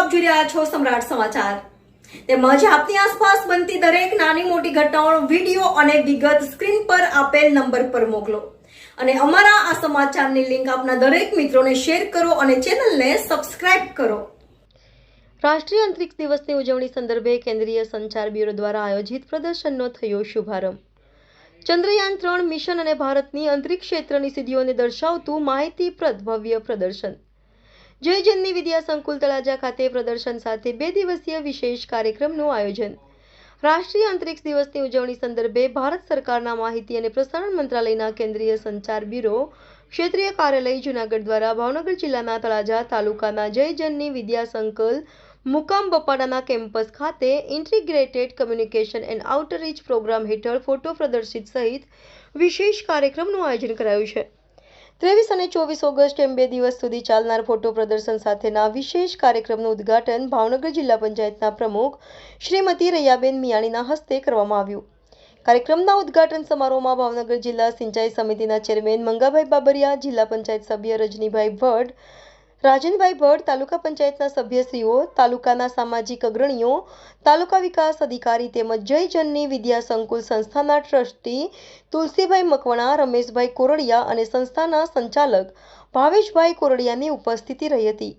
આપ જોઈ રહ્યા છો સમ્રાટ સમાચાર. તેમજ આપની આસપાસ બનતી દરેક નાની મોટી ઘટનાઓનો વીડિયો અને વિગત સ્ક્રીન પર આપેલ નંબર પર મોકલો. અને અમારા આ સમાચારની લિંક આપના દરેક મિત્રોને શેર કરો અને ચેનલને સબસ્ક્રાઇબ કરો. રાષ્ટ્રીય અંતરિક્ષ દિવસની ઉજવણી સંદર્ભે કેન્દ્રીય સંચાર બ્યુરો દ્વારા આયોજિત પ્રદર્શનનો થયો શુભારંભ. ચંદ્રયાન ત્રણ મિશન અને ભારતની અંતરિક્ષ ક્ષેત્રની સિદ્ધિઓને દર્શાવતું માહિતીપ્રદ ભવ્ય પ્રદર્શન. જય જનની વિદ્યા સંકુલ તળાજા ખાતે પ્રદર્શન સાથે બે દિવસીય વિશેષ કાર્યક્રમનું આયોજન. રાષ્ટ્રીય અંતરિક્ષ દિવસની ઉજવણી સંદર્ભે ભારત સરકારના માહિતી અને પ્રસારણ મંત્રાલયના કેન્દ્રીય સંચાર બ્યુરો, ક્ષેત્રીય કાર્યાલય જુનાગઢ દ્વારા ભાવનગર જિલ્લાના તળાજા તાલુકાના જયજનની વિદ્યા સંકુલ, મુકામ બપાડાના કેમ્પસ ખાતે integrated communication and outreach programme હેઠળ ફોટો પ્રદર્શિત સહિત વિશેષ કાર્યક્રમનું આયોજન કરાયું છે. ત્રેવીસ અને ચોવીસ ઓગસ્ટ એમ બે દિવસ સુધી ચાલનાર ફોટો પ્રદર્શન સાથેના વિશેષ કાર્યક્રમનું ઉદ્ઘાટન ભાવનગર જિલ્લા પંચાયતના પ્રમુખ શ્રીમતી રૈયાબેન મિયાણીના હસ્તે કરવામાં આવ્યું. કાર્યક્રમના ઉદ્ઘાટન સમારોહમાં ભાવનગર જિલ્લા સિંચાઈ સમિતિના ચેરમેન મંગાભાઈ બાબરિયા, જિલ્લા પંચાયત સભ્ય રજનીભાઈ ભટ્ટ રાજનભાઈ ભટ્ટ, તાલુકા પંચાયતના સભ્યશ્રીઓ, તાલુકાના સામાજિક અગ્રણીઓ, તાલુકા વિકાસ અધિકારી તેમજ જય જનની વિદ્યા સંકુલ સંસ્થાના ટ્રસ્ટી તુલસીભાઈ મકવણા, રમેશભાઈ કોરડિયા અને સંસ્થાના સંચાલક ભાવેશભાઈ કોરડિયાની ઉપસ્થિતિ રહી હતી.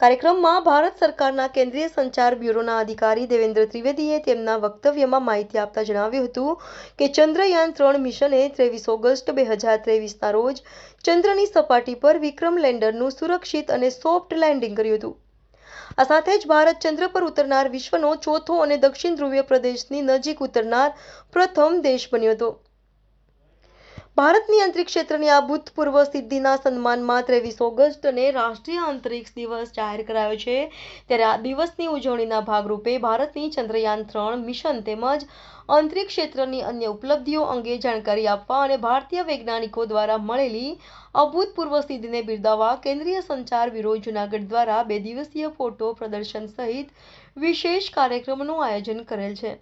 કાર્યક્રમમાં ભારત સરકારના કેન્દ્રીય સંચાર બ્યુરોના અધિકારી દેવેન્દ્ર ત્રિવેદીએ તેમના વક્તવ્યમાં માહિતી આપતા જણાવ્યું હતું કે ચંદ્રયાન ત્રણ મિશને ત્રેવીસ ઓગસ્ટ બે હજાર ત્રેવીસના રોજ ચંદ્રની સપાટી પર વિક્રમ લેન્ડરનું સુરક્ષિત અને સોફ્ટ લેન્ડિંગ કર્યું હતું. આ સાથે જ ભારત ચંદ્ર પર ઉતરનાર વિશ્વનો ચોથો અને દક્ષિણ ધ્રુવીય પ્રદેશની નજીક ઉતરનાર પ્રથમ દેશ બન્યો હતો. ભારતની અંતરિક્ષ ક્ષેત્રની આ ભૂતપૂર્વ સિદ્ધિના સન્માનમાં ત્રેવીસ ઓગસ્ટ અને રાષ્ટ્રીય અંતરિક્ષ દિવસ જાહેર કરાયો છે. ત્યારે આ દિવસની ઉજવણીના ભાગરૂપે ભારતની ચંદ્રયાન ત્રણ મિશન તેમજ અંતરિક્ષ ક્ષેત્રની અન્ય ઉપલબ્ધિઓ અંગે જાણકારી આપવા અને ભારતીય વૈજ્ઞાનિકો દ્વારા મળેલી અભૂતપૂર્વ સિદ્ધિને બિરદાવવા કેન્દ્રીય સંચાર બ્યુરો જુનાગઢ દ્વારા બે દિવસીય ફોટો પ્રદર્શન સહિત વિશેષ કાર્યક્રમનું આયોજન કરેલ છે.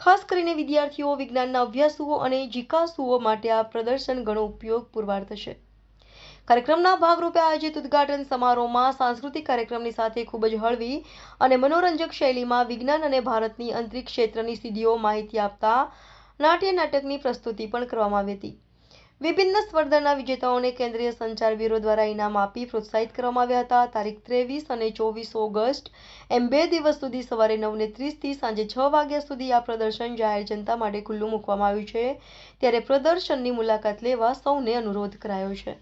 ખાસ કરીને વિદ્યાર્થીઓ, વિજ્ઞાનના અભ્યાસુઓ અને જિકાસુઓ માટે આ પ્રદર્શન ઘણો ઉપયોગ પુરવાર થશે. કાર્યક્રમના ભાગરૂપે આયોજિત ઉદઘાટન સમારોહમાં સાંસ્કૃતિક કાર્યક્રમની સાથે ખૂબ જ હળવી અને મનોરંજક શૈલીમાં વિજ્ઞાન અને ભારતની અંતરિક્ષ ક્ષેત્રની સિદ્ધિઓ માહિતી આપતા નાટ્ય નાટકની પ્રસ્તુતિ પણ કરવામાં આવી હતી. વિભિન્ન સ્પર્ધાના વિજેતાઓને કેન્દ્રીય સંચાર બ્યુરો દ્વારા ઇનામ આપી પ્રોત્સાહિત કરવામાં આવ્યા હતા. તારીખ ત્રેવીસ અને ચોવીસ ઓગસ્ટ એમ બે દિવસ સુધી સવારે નવને ત્રીસથી સાંજે છ વાગ્યા સુધી આ પ્રદર્શન જાહેર જનતા માટે ખુલ્લું મૂકવામાં આવ્યું છે. ત્યારે પ્રદર્શનની મુલાકાત લેવા સૌને અનુરોધ કરાયો છે.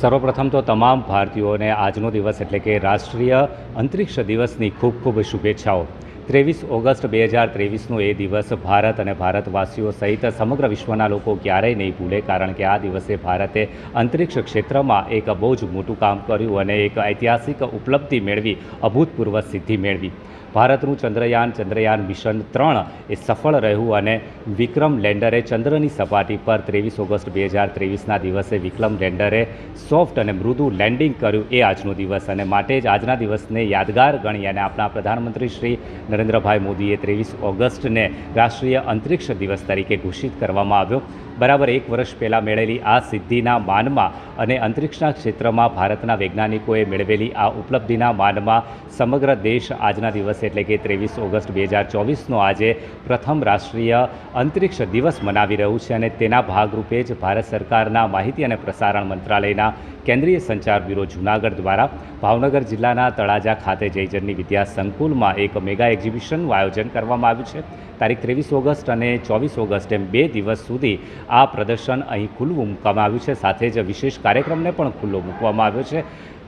સર્વપ્રથમ તો તમામ ભારતીયોને આજનો દિવસ એટલે કે રાષ્ટ્રીય અંતરિક્ષ દિવસની ખૂબ ખૂબ શુભેચ્છાઓ. ત્રેવીસ ઓગસ્ટ બે હજાર ત્રેવીસનો એ દિવસ ભારત અને ભારતવાસીઓ સહિત સમગ્ર વિશ્વના લોકો ક્યારેય નહીં ભૂલે, કારણ કે આ દિવસે ભારતે અંતરિક્ષ ક્ષેત્રમાં એક બહુ જ મોટું કામ કર્યું અને એક ઐતિહાસિક ઉપલબ્ધિ મેળવી, અભૂતપૂર્વ સિદ્ધિ મેળવી. ભારતનું ચંદ્રયાન ચંદ્રયાન મિશન ત્રણ એ સફળ રહ્યું અને વિક્રમ લેન્ડરે ચંદ્રની સપાટી પર ત્રેવીસ ઓગસ્ટ બે હજાર ત્રેવીસના દિવસે વિક્રમ લેન્ડરે સોફ્ટ અને મૃદુ લેન્ડિંગ કર્યું એ આજનો દિવસ. અને માટે જ આજના દિવસને યાદગાર ગણી અને આપણા પ્રધાનમંત્રી શ્રી નરેન્દ્રભાઈ મોદીએ ત્રેવીસ ઓગસ્ટને રાષ્ટ્રીય અંતરિક્ષ દિવસ તરીકે ઘોષિત કરવામાં આવ્યો. બરાબર એક વર્ષ પહેલાં મેળવેલી આ સિદ્ધિના માનમાં અને અંતરિક્ષના ક્ષેત્રમાં ભારતના વૈજ્ઞાનિકોએ મેળવેલી આ ઉપલબ્ધિના માનમાં સમગ્ર દેશ આજના દિવસે એટલે કે ત્રેવીસ ઓગસ્ટ બે હજાર ચોવીસનો આજે પ્રથમ રાષ્ટ્રીય અંતરિક્ષ દિવસ મનાવી રહ્યું છે અને તેના ભાગરૂપે જ ભારત સરકારના માહિતી અને પ્રસારણ મંત્રાલયના કેન્દ્રીય સંચાર બ્યુરો જૂનાગઢ દ્વારા ભાવનગર જિલ્લાના તળાજા ખાતે જયજનની વિદ્યા સંકુલમાં એક મેગા એક્ઝિબિશનનું આયોજન કરવામાં આવ્યું છે. તારીખ ત્રેવીસ ઓગસ્ટ અને ચોવીસ ઓગસ્ટ એમ બે દિવસ સુધી આ પ્રદર્શન અહીં ખુલ્લું મૂકવામાં આવ્યું છે. સાથે જ વિશેષ કાર્યક્રમને પણ ખુલ્લો મૂકવામાં આવ્યો છે.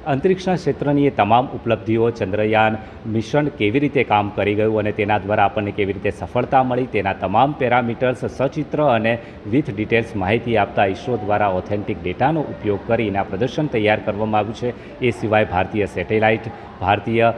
અંતરિક્ષના ક્ષેત્રની એ તમામ ઉપલબ્ધિઓ ચંદ્રયાન મિશન કેવી રીતે કામ કરી ગયું અને તેના દ્વારા આપણને કેવી રીતે સફળતા મળી, તેના તમામ પેરામીટર્સ, સચિત્ર અને વિથ ડિટેલ્સ માહિતી આપતા ઇસરો દ્વારા ઓથેન્ટિક ડેટાનો ઉપયોગ કરીને આ પ્રદર્શન તૈયાર કરવામાં આવ્યું છે. એ સિવાય ભારતીય સેટેલાઇટ, ભારતીય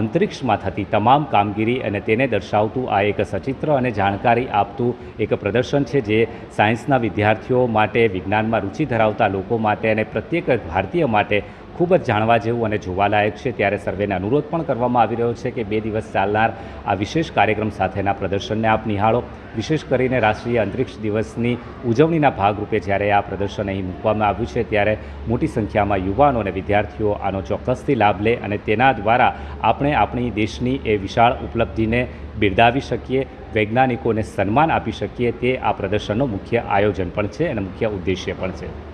અંતરિક્ષમાં થતી તમામ કામગીરી અને તેને દર્શાવતું આ એક સચિત્ર અને જાણકારી આપતું એક પ્રદર્શન છે જે સાયન્સના વિદ્યાર્થીઓ માટે, વિજ્ઞાનમાં રુચિ ધરાવતા લોકો માટે અને પ્રત્યેક ભારતીય માટે ખૂબ જ જાણવા જેવું અને જોવાલાયક છે. ત્યારે સર્વેને અનુરોધ પણ કરવામાં આવી રહ્યો છે કે બે દિવસ ચાલનાર આ વિશેષ કાર્યક્રમ સાથેના પ્રદર્શનને આપ નિહાળો. વિશેષ કરીને રાષ્ટ્રીય અંતરિક્ષ દિવસની ઉજવણીના ભાગરૂપે જ્યારે આ પ્રદર્શન અહીં મૂકવામાં આવ્યું છે, ત્યારે મોટી સંખ્યામાં યુવાનો અને વિદ્યાર્થીઓ આનો ચોક્કસથી લાભ લે અને તેના દ્વારા આપણે આપણી દેશની એ વિશાળ ઉપલબ્ધિને બિરદાવી શકીએ, વૈજ્ઞાનિકોને સન્માન આપી શકીએ. તે આ પ્રદર્શનનો મુખ્ય આયોજન પણ છે અને મુખ્ય ઉદ્દેશ્ય પણ છે.